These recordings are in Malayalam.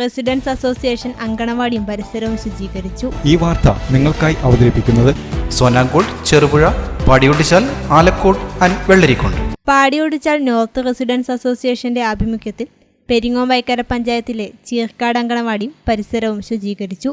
റെസിഡൻസ് അസോസിയേഷൻ അങ്കണവാടിയും പരിസരവും ശുചീകരിച്ചു. ഈ വാർത്ത നിങ്ങൾക്കായി അവതരിപ്പിക്കുന്നത് Sonankode Cherupuzha Padiyottuchal Alakode and Vellarikode. Padiyottuchal north residence association ആഭിമുഖ്യത്തിൽ പെരിങ്ങോം വൈക്കര പഞ്ചായത്തിലെ ചീർക്കാട് അങ്കണവാടിയും പരിസരവും ശുചീകരിച്ചു.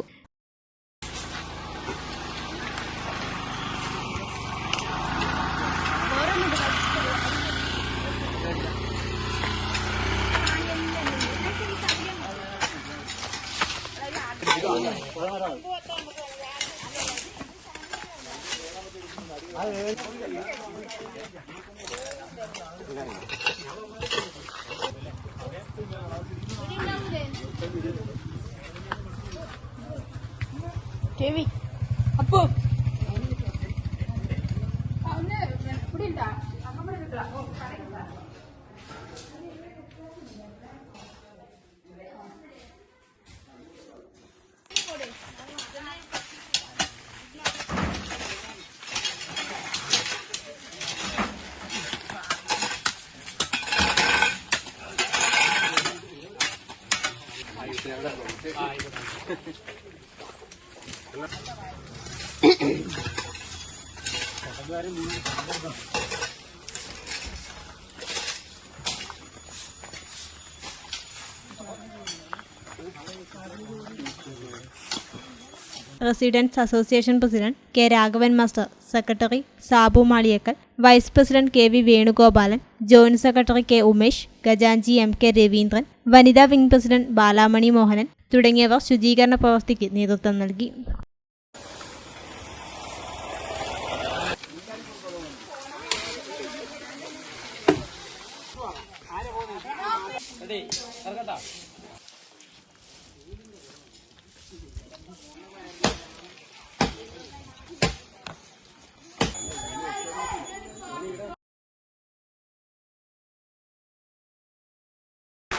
કેવી આપો residence association president K Raghavan master secretary Sabu Maliyekkal vice president K V Venugopalan joint secretary K Umesh ഖജാൻജി M K Raveendran വനിതാ വിംഗ് പ്രസിഡന്റ് ബാലാമണി മോഹനൻ തുടങ്ങിയവർ ശുചീകരണ പ്രവൃത്തിക്ക് നേതൃത്വം നൽകി.